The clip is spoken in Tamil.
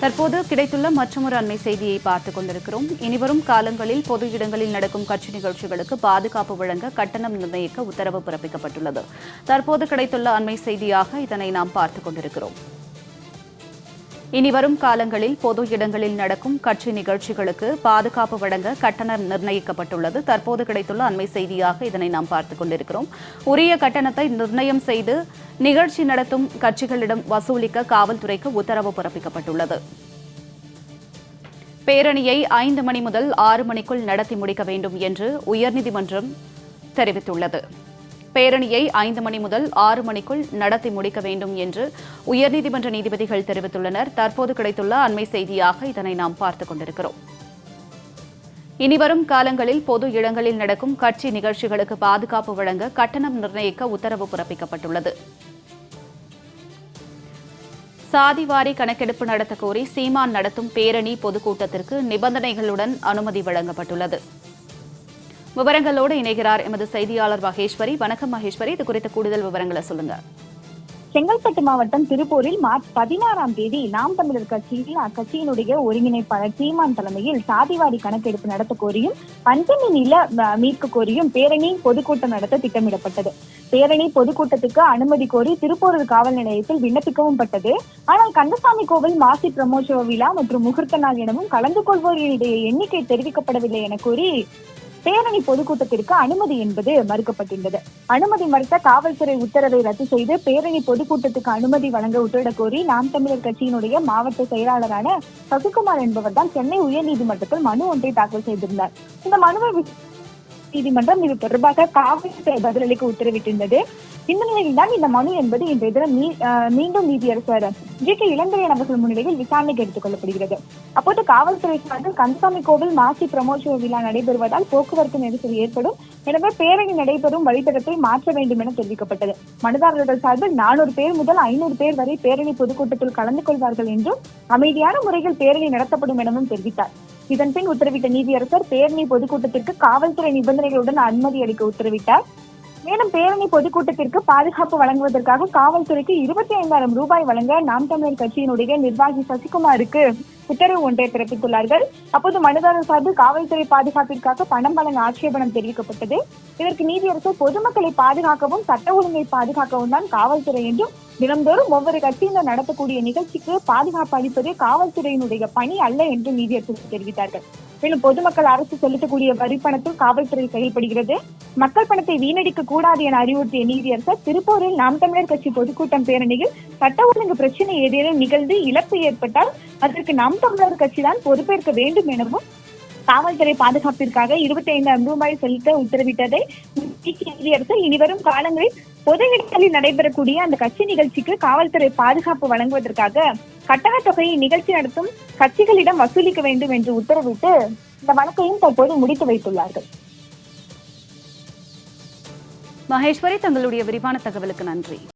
தற்போது கிடைத்துள்ள மற்றொரு அண்மை செய்தியை பார்த்துக் கொண்டிருக்கிறோம். இனிவரும் காலங்களில் பொது இடங்களில் நடக்கும் கட்சி நிகழ்ச்சிகளுக்கு பாதுகாப்பு வழங்க கட்டணம் நிர்ணயிக்க உத்தரவு பிறப்பிக்கப்பட்டுள்ளது. தற்போது கிடைத்துள்ள அண்மை செய்தியாக இதனை நாம் பார்த்துக் கொண்டிருக்கிறோம். இனிவரும் காலங்களில் பொது இடங்களில் நடக்கும் கட்சி நிகழ்ச்சிகளுக்கு பாதுகாப்பு வழங்க கட்டணம் நிர்ணயிக்கப்பட்டுள்ளது. தற்போது கிடைத்துள்ள அண்மை செய்தியாக இதனை நாம் பார்த்துக் கொண்டிருக்கிறோம். உரிய கட்டணத்தை நிர்ணயம் செய்து நிகழ்ச்சி நடத்தும் கட்சிகளிடம் வசூலிக்க காவல்துறைக்கு உத்தரவு பிறப்பிக்கப்பட்டுள்ளது. பேரணியை ஐந்து மணி முதல் ஆறு மணிக்குள் நடத்தி முடிக்க வேண்டும் என்று உயர்நீதிமன்றம் தெரிவித்துள்ளது. பேரணியை ஐந்து மணி முதல் ஆறு மணிக்குள் நடத்தி முடிக்க வேண்டும் என்று உயர்நீதிமன்ற நீதிபதிகள் தெரிவித்துள்ளனர். தற்போது கிடைத்துள்ள அண்மை செய்தியாக இதனை நாம் பார்த்துக் கொண்டிருக்கிறோம். இனிவரும் காலங்களில் பொது இடங்களில் நடக்கும் கட்சி நிகழ்ச்சிகளுக்கு பாதுகாப்பு வழங்க கட்டணம் நிர்ணயிக்க உத்தரவு பிறப்பிக்கப்பட்டுள்ளது. சாதிவாரி கணக்கெடுப்பு நடத்த கோரி சீமான் நடத்தும் பேரணி பொதுக்கூட்டத்திற்கு நிபந்தனைகளுடன் அனுமதி வழங்கப்பட்டுள்ளது. விவரங்களோடு இணைகிறார் எமது செய்தியாளர் மகேஸ்வரி. வணக்கம் மகேஸ்வரி. இது குறித்த கூடுதல் விவரங்களை சொல்லுங்க. செங்கல்பட்டு மாவட்டம் திருப்பூரில் மார்ச் பதினாறாம் தேதி நாம் தமிழர் கட்சியில் அக்கட்சியினுடைய ஒருங்கிணைப்பாளர் சீமான் தலைமையில் சாதிவாரி கணக்கெடுப்பு நடத்த கோரியும் பஞ்சமி நில மீட்க கோரியும் பேரணி பொதுக்கூட்டம் நடத்த திட்டமிடப்பட்டது. பேரணி பொதுக்கூட்டத்துக்கு அனுமதி கோரி திருப்பூரூர் காவல் நிலையத்தில் விண்ணப்பிக்கவும் பட்டது. ஆனால் கந்தசாமி கோவில் மாசி பிரமோற்சவ விழா மற்றும் முகூர்த்த நாள் எனவும் கலந்து கொள்வோர்களுடைய எண்ணிக்கை தெரிவிக்கப்படவில்லை என கூறி பேரணி பொதுக்கூட்டத்திற்கு அனுமதி என்பது மறுக்கப்பட்டிருந்தது. அனுமதி மறுத்த காவல்துறை உத்தரவை ரத்து செய்து பேரணி பொதுக்கூட்டத்துக்கு அனுமதி வழங்க உத்தரவிடக் கோரி நாம் தமிழர் கட்சியினுடைய மாவட்ட செயலாளரான சசிகுமார் என்பவர் தான் சென்னை உயர்நீதிமன்றத்தில் மனு ஒன்றை தாக்கல் செய்திருந்தார். இந்த மனுவை நீதிமன்றம் இது தொடர்பாக காவல்துறை பதிலளிக்க உத்தரவிட்டிருந்தது. இந்த நிலையில் தான் இந்த மனு என்பது இன்றைய தினம் மீண்டும் நீதியரசர் ஜி கே இளந்திரையன் அவர்கள் முன்னிலையில் விசாரணைக்கு எடுத்துக் கொள்ளப்படுகிறது அப்போது காவல்துறை சார்பில் கந்தசாமி கோவில் மாசி பிரமோற்சவ விழா நடைபெறுவதால் போக்குவரத்து நெரிசல் ஏற்படும். எனவே பேரணி நடைபெறும் வழித்தடத்தை மாற்ற வேண்டும் என தெரிவிக்கப்பட்டது. மனுதாரர்கள் சார்பில் நானூறு பேர் முதல் ஐநூறு பேர் வரை பேரணி பொதுக்கூட்டத்தில் கலந்து கொள்வார்கள் என்றும் அமைதியான முறையில் பேரணி நடத்தப்படும் எனவும் தெரிவித்தார். இதன்பின் உத்தரவிட்ட நீதியரசர் பேரணி பொதுக்கூட்டத்திற்கு காவல்துறை நிபந்தனைகளுடன் அனுமதி அளிக்க உத்தரவிட்டார். மேலும் பேரணி பொதுக்கூட்டத்திற்கு பாதுகாப்பு வழங்குவதற்காக காவல்துறைக்கு இருபத்தி ஐந்தாயிரம் ரூபாய் வழங்க நாம் தமிழர் கட்சியினுடைய நிர்வாகி சசிகுமாருக்கு உத்தரவு ஒன்றை பிறப்பித்துள்ளார்கள். அப்போது மனுதாரர் சார்பில் காவல்துறை பாதுகாப்பிற்காக பணம் வழங்க ஆட்சேபனம் தெரிவிக்கப்பட்டது. இதற்கு நீதியரசர் பொதுமக்களை பாதுகாக்கவும் சட்ட ஒழுங்கை பாதுகாக்கவும் தான் காவல்துறை என்றும் தினந்தோறும் ஒவ்வொரு கட்சியினர் நடத்தக்கூடிய நிகழ்ச்சிக்கு பாதுகாப்பு அளிப்பது காவல்துறையினுடைய பணி அல்ல என்று நீதியரசர் தெரிவித்தார்கள். மேலும் பொதுமக்கள் அரசு செலுத்தக்கூடிய வரி பணத்தில் காவல்துறை செயல்படுகிறது. மக்கள் பணத்தை வீணடிக்க கூடாது என அறிவுறுத்திய நீதியரசர் திருப்பூரில் நாம் தமிழர் கட்சி பொதுக்கூட்டம் பேரணியில் சட்ட ஒழுங்கு பிரச்சனை ஏதேனும் நிகழ்ந்து இழப்பு ஏற்பட்டால் அதற்கு நாம் தமிழர் கட்சிதான் பொறுப்பேற்க வேண்டும் எனவும் காவல்துறை பாதுகாப்பிற்காக இருபத்தி ஐந்தாயிரம் ரூபாய் செலுத்த உத்தரவிட்டதை அரசு நீதியரசர் இனிவரும் காலங்களில் பொது இடங்களில் நடைபெறக்கூடிய அந்த கட்சி நிகழ்ச்சிக்கு காவல்துறை பாதுகாப்பு வழங்குவதற்காக கட்டண தொகையை நிகழ்ச்சி நடத்தும் கட்சிகளிடம் வசூலிக்க வேண்டும் என்று உத்தரவிட்டு இந்த வழக்கையும் தற்போது முடித்து வைத்துள்ளார்கள். மகேஸ்வரி தங்களுடைய விரிவான தகவலுக்கு நன்றி.